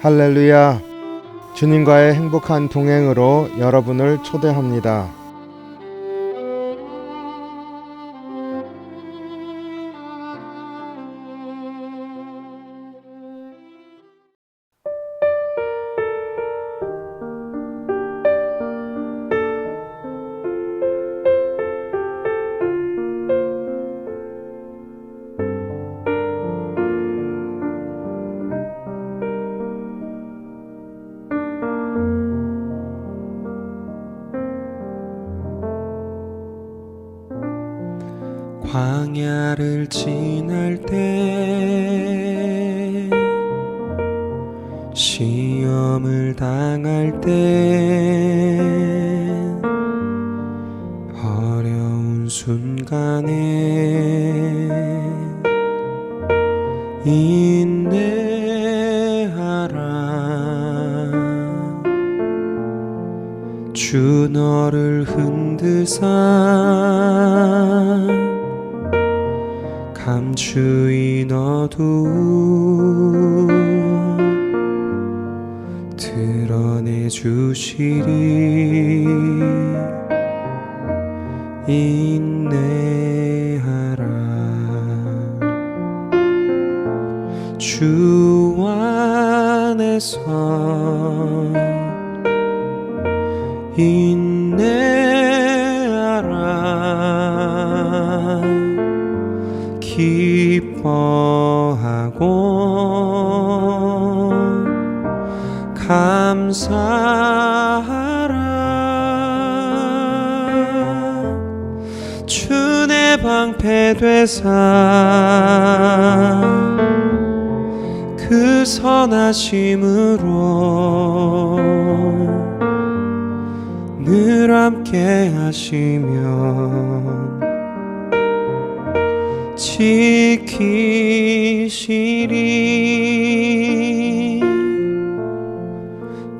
할렐루야. 주님과의 행복한 동행으로 여러분을 초대합니다. 광야를 지날 때 시험을 당할 때 어려운 순간에 인내하라. 주 너를 흔드사 감추이 너도 드러내 주시리. 인내하라. 주 안에서 인 기뻐하고 감사하라. 주 내 방패 되사 그 선하심으로 늘 함께 하시며 지키시리.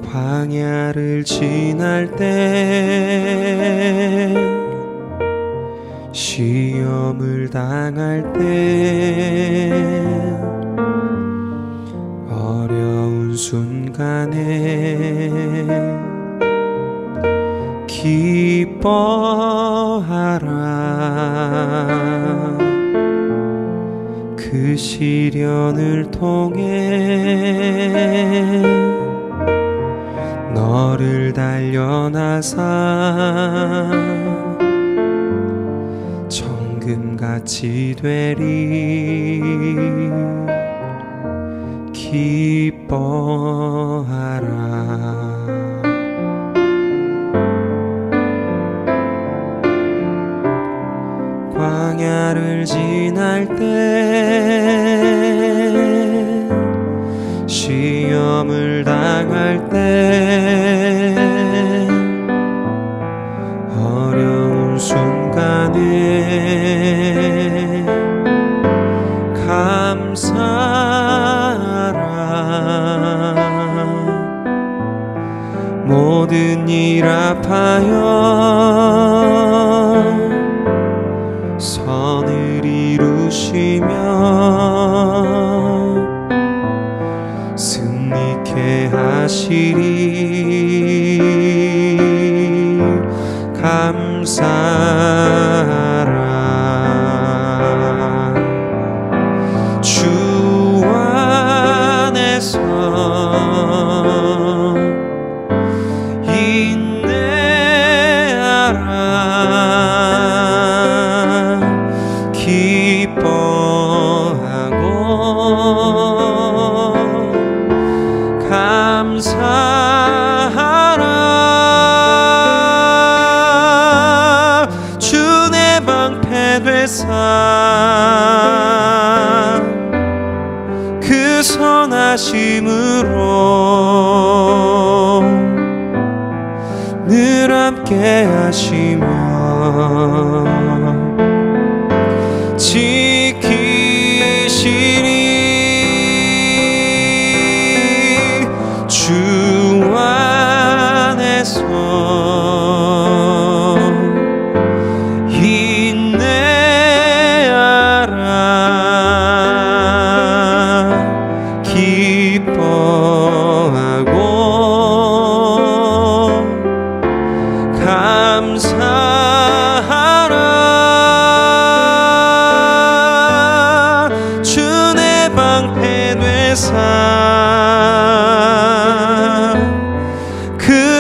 광야를 지날 때 시험을 당할 때 어려운 순간에 기뻐하라 그 시련을 통해 너를 단련하사 정금같이 되리. 기뻐하라. 광야를 지 날 때 시험을 당할 때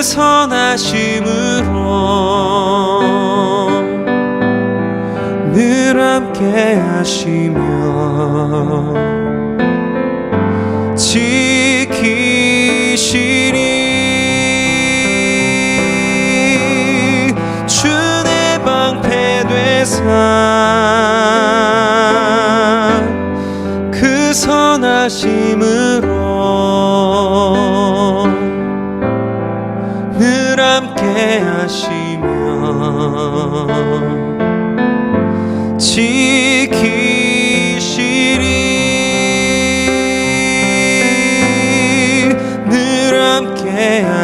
선하심으로 늘 함께 하시며 지키시리 주내 방패 되사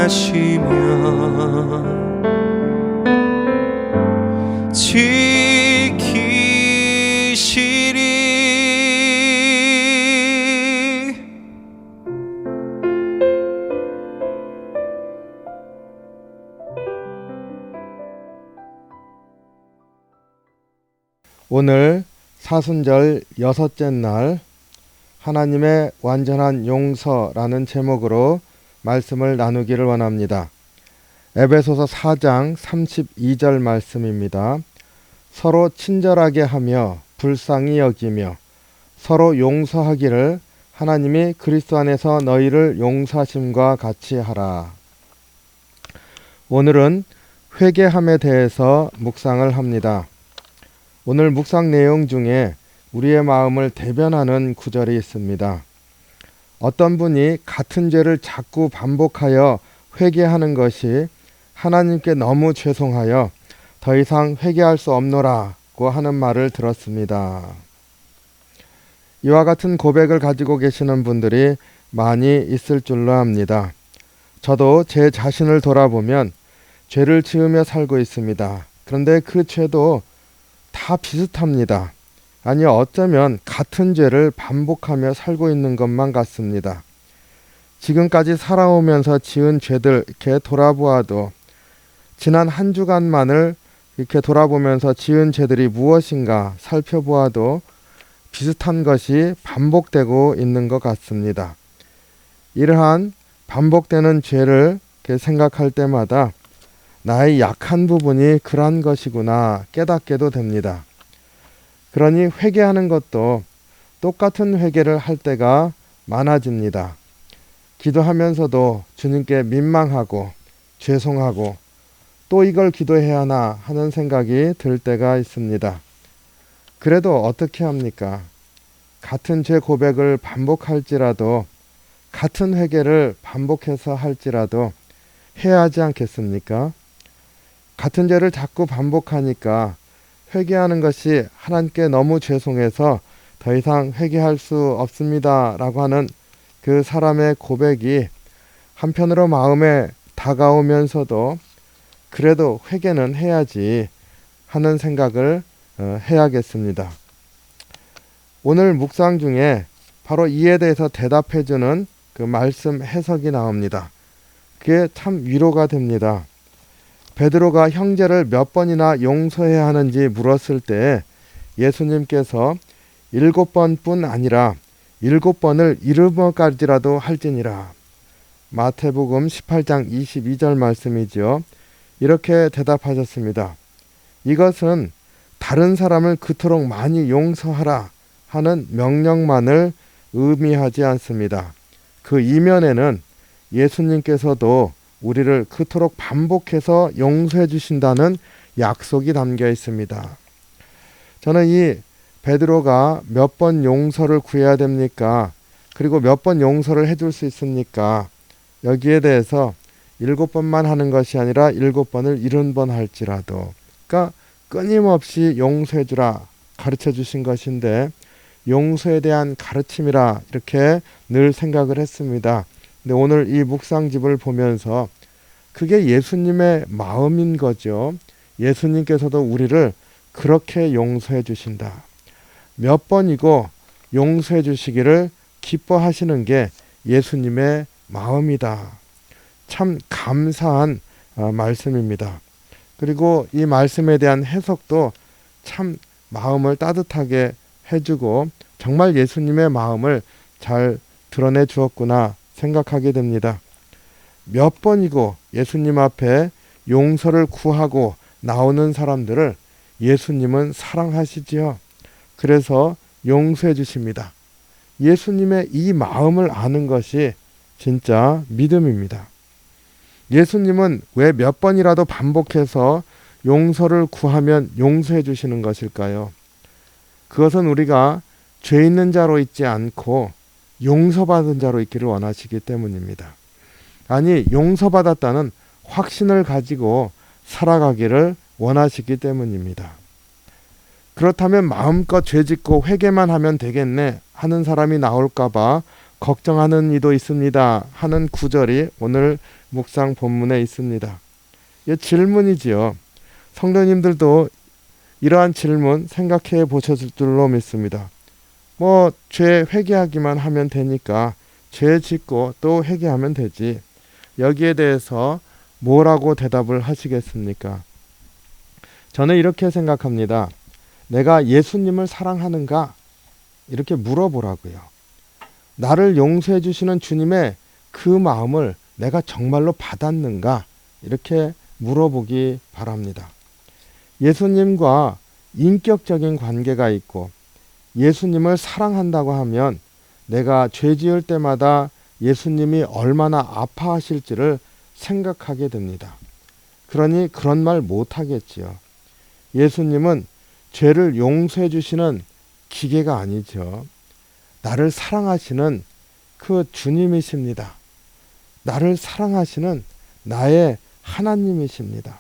하시며 지키시리. 오늘 사순절 여섯째 날 하나님의 완전한 용서라는 제목으로 말씀을 나누기를 원합니다. 에베소서 4장 32절 말씀입니다. 서로 친절하게 하며 불쌍히 여기며 서로 용서하기를 하나님이 그리스도 안에서 너희를 용서하심과 같이 하라. 오늘은 회개함에 대해서 묵상을 합니다. 오늘 묵상 내용 중에 우리의 마음을 대변하는 구절이 있습니다. 어떤 분이 같은 죄를 자꾸 반복하여 회개하는 것이 하나님께 너무 죄송하여 더 이상 회개할 수 없노라고 하는 말을 들었습니다. 이와 같은 고백을 가지고 계시는 분들이 많이 있을 줄로 압니다. 저도 제 자신을 돌아보면 죄를 지으며 살고 있습니다. 그런데 그 죄도 다 비슷합니다. 아니 어쩌면 같은 죄를 반복하며 살고 있는 것만 같습니다. 지금까지 살아오면서 지은 죄들 이렇게 돌아보아도 지난 한 주간만을 이렇게 돌아보면서 지은 죄들이 무엇인가 살펴보아도 비슷한 것이 반복되고 있는 것 같습니다. 이러한 반복되는 죄를 생각할 때마다 나의 약한 부분이 그러한 것이구나 깨닫게도 됩니다. 그러니 회개하는 것도 똑같은 회개를 할 때가 많아집니다. 기도하면서도 주님께 민망하고 죄송하고 또 이걸 기도해야 하나 하는 생각이 들 때가 있습니다. 그래도 어떻게 합니까? 같은 죄 고백을 반복할지라도 같은 회개를 반복해서 할지라도 해야 하지 않겠습니까? 같은 죄를 자꾸 반복하니까 회개하는 것이 하나님께 너무 죄송해서 더 이상 회개할 수 없습니다 라고 하는 그 사람의 고백이 한편으로 마음에 다가오면서도 그래도 회개는 해야지 하는 생각을 어, 해야겠습니다. 오늘 묵상 중에 바로 이에 대해서 대답해주는 그 말씀 해석이 나옵니다. 그게 참 위로가 됩니다. 베드로가 형제를 몇 번이나 용서해야 하는지 물었을 때 예수님께서 일곱 번뿐 아니라 일곱 번을 이르며까지라도 할지니라. 마태복음 18장 22절 말씀이죠. 이렇게 대답하셨습니다. 이것은 다른 사람을 그토록 많이 용서하라 하는 명령만을 의미하지 않습니다. 그 이면에는 예수님께서도 우리를 그토록 반복해서 용서해 주신다는 약속이 담겨 있습니다. 저는 이 베드로가 몇 번 용서를 구해야 됩니까? 그리고 몇 번 용서를 해줄 수 있습니까? 여기에 대해서 일곱 번만 하는 것이 아니라 일곱 번을 일흔 번 할지라도 그러니까 끊임없이 용서해 주라 가르쳐 주신 것인데 용서에 대한 가르침이라 이렇게 늘 생각을 했습니다. 근데 오늘 이 묵상집을 보면서 그게 예수님의 마음인 거죠. 예수님께서도 우리를 그렇게 용서해 주신다. 몇 번이고 용서해 주시기를 기뻐하시는 게 예수님의 마음이다. 참 감사한 어, 말씀입니다. 그리고 이 말씀에 대한 해석도 참 마음을 따뜻하게 해주고 정말 예수님의 마음을 잘 드러내 주었구나 생각하게 됩니다. 몇 번이고 예수님 앞에 용서를 구하고 나오는 사람들을 예수님은 사랑하시지요. 그래서 용서해 주십니다. 예수님의 이 마음을 아는 것이 진짜 믿음입니다. 예수님은 왜 몇 번이라도 반복해서 용서를 구하면 용서해 주시는 것일까요? 그것은 우리가 죄 있는 자로 있지 않고 용서받은 자로 있기를 원하시기 때문입니다. 아니, 용서받았다는 확신을 가지고 살아가기를 원하시기 때문입니다. 그렇다면 마음껏 죄 짓고 회개만 하면 되겠네 하는 사람이 나올까봐 걱정하는 이도 있습니다 하는 구절이 오늘 묵상 본문에 있습니다. 이 질문이지요. 성도님들도 이러한 질문 생각해 보셨을 줄로 믿습니다. 뭐 죄 회개하기만 하면 되니까 죄 짓고 또 회개하면 되지. 여기에 대해서 뭐라고 대답을 하시겠습니까? 저는 이렇게 생각합니다. 내가 예수님을 사랑하는가? 이렇게 물어보라고요. 나를 용서해 주시는 주님의 그 마음을 내가 정말로 받았는가? 이렇게 물어보기 바랍니다. 예수님과 인격적인 관계가 있고 예수님을 사랑한다고 하면 내가 죄 지을 때마다 예수님이 얼마나 아파하실지를 생각하게 됩니다. 그러니 그런 말 못하겠지요. 예수님은 죄를 용서해 주시는 기계가 아니죠. 나를 사랑하시는 그 주님이십니다. 나를 사랑하시는 나의 하나님이십니다.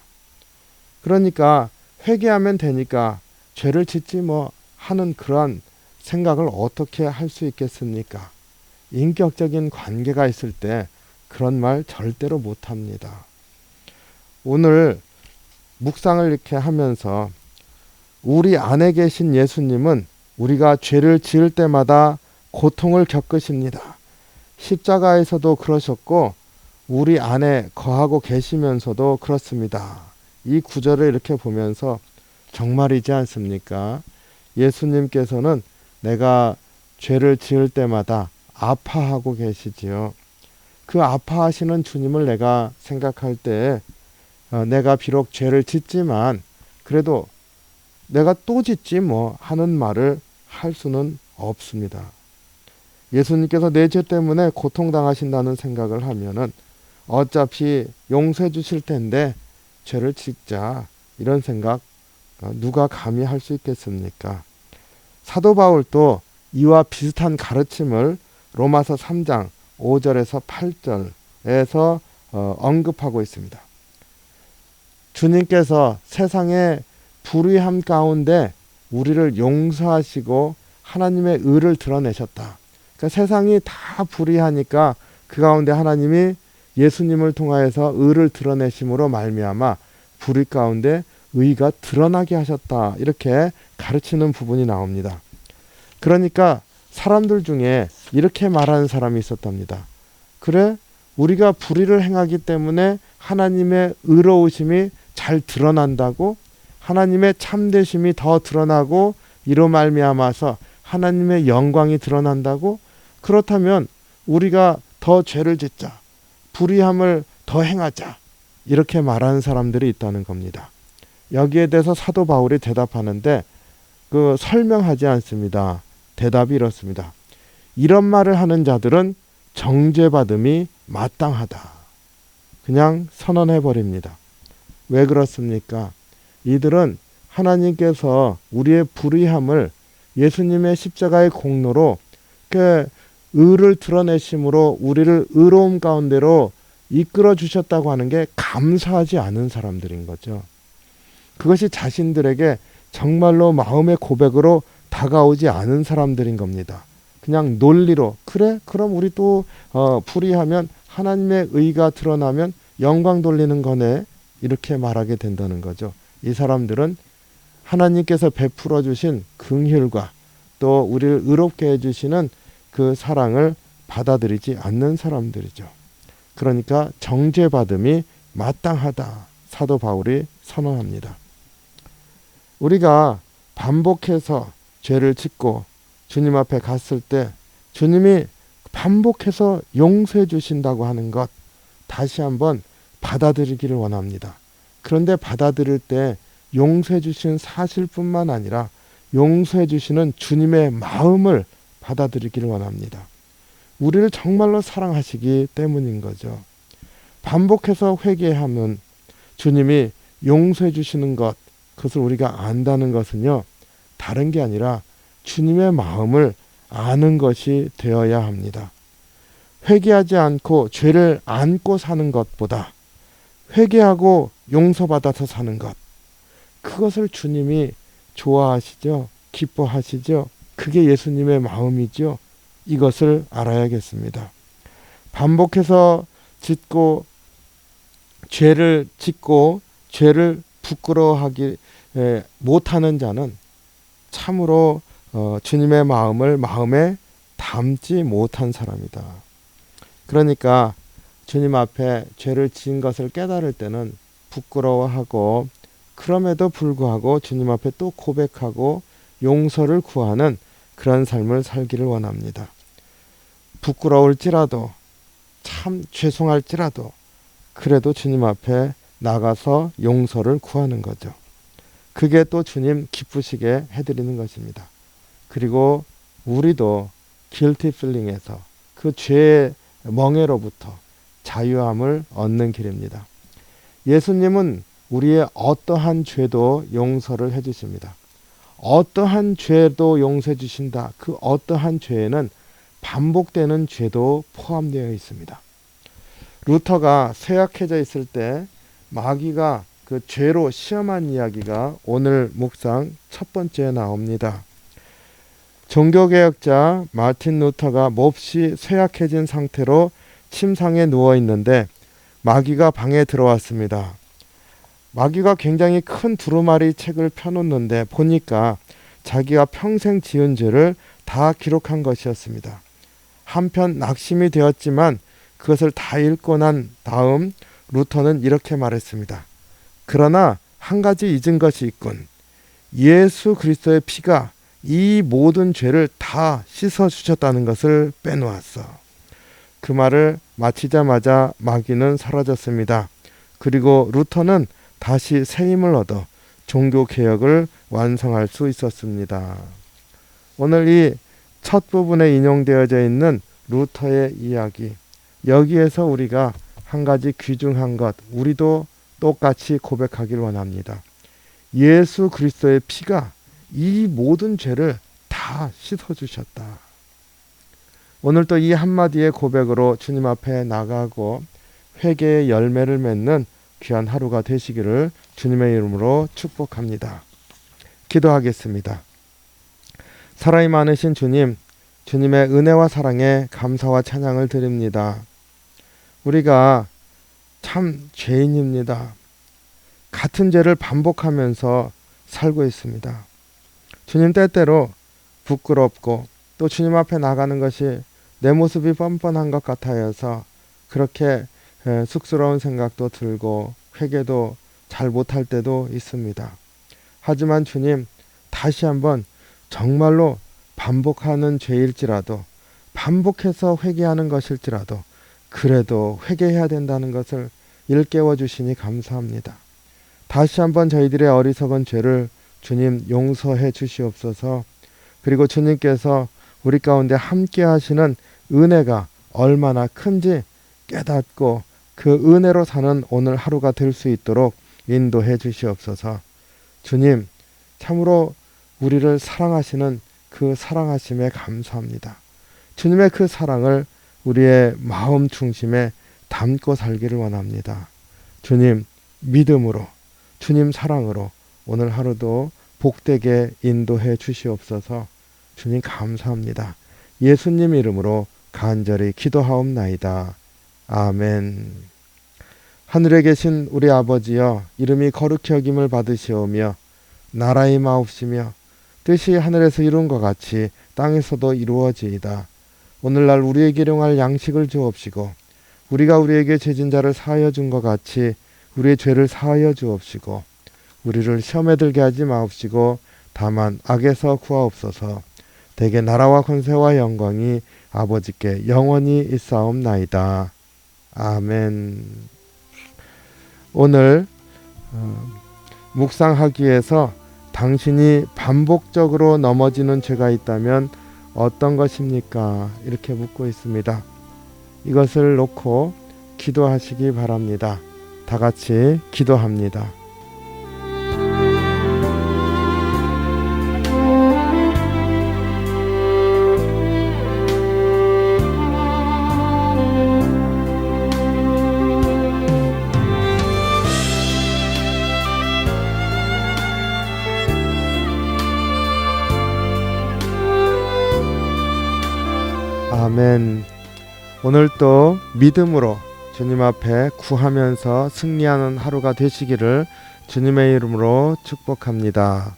그러니까 회개하면 되니까 죄를 짓지 뭐 하는 그러한 생각을 어떻게 할 수 있겠습니까? 인격적인 관계가 있을 때 그런 말 절대로 못 합니다. 오늘 묵상을 이렇게 하면서 우리 안에 계신 예수님은 우리가 죄를 지을 때마다 고통을 겪으십니다. 십자가에서도 그러셨고 우리 안에 거하고 계시면서도 그렇습니다. 이 구절을 이렇게 보면서 정말이지 않습니까? 예수님께서는 내가 죄를 지을 때마다 아파하고 계시지요. 그 아파하시는 주님을 내가 생각할 때 어, 내가 비록 죄를 짓지만 그래도 내가 또 짓지 뭐 하는 말을 할 수는 없습니다. 예수님께서 내 죄 때문에 고통당하신다는 생각을 하면은 어차피 용서해 주실 텐데 죄를 짓자 이런 생각 어, 누가 감히 할 수 있겠습니까? 사도 바울도 이와 비슷한 가르침을 로마서 3장 5절에서 8절에서 어, 언급하고 있습니다. 주님께서 세상의 불의함 가운데 우리를 용서하시고 하나님의 의를 드러내셨다. 그러니까 세상이 다 불의하니까 그 가운데 하나님이 예수님을 통하여서 의를 드러내심으로 말미암아 불의 가운데 의가 드러나게 하셨다. 이렇게 가르치는 부분이 나옵니다. 그러니까 사람들 중에 이렇게 말하는 사람이 있었답니다. 그래, 우리가 불의를 행하기 때문에 하나님의 의로우심이 잘 드러난다고 하나님의 참되심이 더 드러나고 이로 말미암아서 하나님의 영광이 드러난다고 그렇다면 우리가 더 죄를 짓자 불의함을 더 행하자 이렇게 말하는 사람들이 있다는 겁니다. 여기에 대해서 사도 바울이 대답하는데 그 설명하지 않습니다. 대답이 이렇습니다. 이런 말을 하는 자들은 정죄받음이 마땅하다. 그냥 선언해 버립니다. 왜 그렇습니까? 이들은 하나님께서 우리의 불의함을 예수님의 십자가의 공로로 그 의를 드러내심으로 우리를 의로움 가운데로 이끌어 주셨다고 하는 게 감사하지 않은 사람들인 거죠. 그것이 자신들에게 정말로 마음의 고백으로 다가오지 않은 사람들인 겁니다. 그냥 논리로 그래 그럼 우리 또 어, 불의하면 하나님의 의가 드러나면 영광 돌리는 거네 이렇게 말하게 된다는 거죠. 이 사람들은 하나님께서 베풀어 주신 긍휼과 또 우리를 의롭게 해 주시는 그 사랑을 받아들이지 않는 사람들이죠. 그러니까 정죄받음이 마땅하다. 사도 바울이 선언합니다. 우리가 반복해서 죄를 짓고 주님 앞에 갔을 때 주님이 반복해서 용서해 주신다고 하는 것 다시 한번 받아들이기를 원합니다. 그런데 받아들일 때 용서해 주신 사실뿐만 아니라 용서해 주시는 주님의 마음을 받아들이기를 원합니다. 우리를 정말로 사랑하시기 때문인 거죠. 반복해서 회개하면 주님이 용서해 주시는 것, 그것을 우리가 안다는 것은요, 다른 게 아니라 주님의 마음을 아는 것이 되어야 합니다. 회개하지 않고 죄를 안고 사는 것보다 회개하고 용서받아서 사는 것, 그것을 주님이 좋아하시죠? 기뻐하시죠? 그게 예수님의 마음이죠? 이것을 알아야겠습니다. 반복해서 짓고 죄를 짓고 죄를 부끄러워하기 에, 못하는 자는 참으로 어, 주님의 마음을 마음에 담지 못한 사람이다. 그러니까 주님 앞에 죄를 지은 것을 깨달을 때는 부끄러워하고 그럼에도 불구하고 주님 앞에 또 고백하고 용서를 구하는 그런 삶을 살기를 원합니다. 부끄러울지라도 참 죄송할지라도 그래도 주님 앞에 나가서 용서를 구하는 거죠. 그게 또 주님 기쁘시게 해드리는 것입니다. 그리고 우리도 guilty feeling에서 그 죄의 멍에로부터 자유함을 얻는 길입니다. 예수님은 우리의 어떠한 죄도 용서를 해주십니다. 어떠한 죄도 용서해 주신다. 그 어떠한 죄에는 반복되는 죄도 포함되어 있습니다. 루터가 쇠약해져 있을 때 마귀가 그 죄로 시험한 이야기가 오늘 묵상 첫 번째 나옵니다. 종교개혁자 마틴 루터가 몹시 쇠약해진 상태로 침상에 누워 있는데 마귀가 방에 들어왔습니다. 마귀가 굉장히 큰 두루마리 책을 펴놓는데 보니까 자기가 평생 지은 죄를 다 기록한 것이었습니다. 한편 낙심이 되었지만 그것을 다 읽고 난 다음 루터는 이렇게 말했습니다. 그러나 한 가지 잊은 것이 있군. 예수 그리스도의 피가 이 모든 죄를 다 씻어 주셨다는 것을 빼놓았어. 그 말을 마치자마자 마귀는 사라졌습니다. 그리고 루터는 다시 새 힘을 얻어 종교 개혁을 완성할 수 있었습니다. 오늘 이 첫 부분에 인용되어져 있는 루터의 이야기 여기에서 우리가 한 가지 귀중한 것 우리도 똑같이 고백하길 원합니다. 예수 그리스도의 피가 이 모든 죄를 다 씻어 주셨다. 오늘 또이 한마디의 고백으로 주님 앞에 나가고 회개의 열매를 맺는 귀한 하루가 되시기를 주님의 이름으로 축복합니다. 기도하겠습니다. 사랑이 많으신 주님, 주님의 은혜와 사랑에 감사와 찬양을 드립니다. 우리가 참 죄인입니다. 같은 죄를 반복하면서 살고 있습니다. 주님 때때로 부끄럽고 또 주님 앞에 나가는 것이 내 모습이 뻔뻔한 것 같아서 그렇게 쑥스러운 생각도 들고 회개도 잘 못할 때도 있습니다. 하지만 주님 다시 한번 정말로 반복하는 죄일지라도 반복해서 회개하는 것일지라도 그래도 회개해야 된다는 것을 일깨워 주시니 감사합니다. 다시 한번 저희들의 어리석은 죄를 주님 용서해 주시옵소서. 그리고 주님께서 우리 가운데 함께 하시는 은혜가 얼마나 큰지 깨닫고 그 은혜로 사는 오늘 하루가 될 수 있도록 인도해 주시옵소서. 주님, 참으로 우리를 사랑하시는 그 사랑하심에 감사합니다. 주님의 그 사랑을 우리의 마음 중심에 담고 살기를 원합니다. 주님, 믿음으로, 주님 사랑으로 오늘 하루도 복되게 인도해 주시옵소서 주님 감사합니다. 예수님 이름으로 간절히 기도하옵나이다. 아멘. 하늘에 계신 우리 아버지여 이름이 거룩히 여김을 받으시오며 나라의 마옵시며 뜻이 하늘에서 이룬 것 같이 땅에서도 이루어지이다. 오늘날 우리에게 일용할 양식을 주옵시고 우리가 우리에게 죄진 자를 사하여 준 것 같이 우리의 죄를 사하여 주옵시고 우리를 시험에 들게 하지 마옵시고 다만 악에서 구하옵소서 대개 나라와 권세와 영광이 아버지께 영원히 있사옵나이다. 아멘. 오늘 어, 묵상하기 위해서 당신이 반복적으로 넘어지는 죄가 있다면 어떤 것입니까? 이렇게 묻고 있습니다. 이것을 놓고 기도하시기 바랍니다. 다 같이 기도합니다. 오늘 또 믿음으로 주님 앞에 구하면서 승리하는 하루가 되시기를 주님의 이름으로 축복합니다.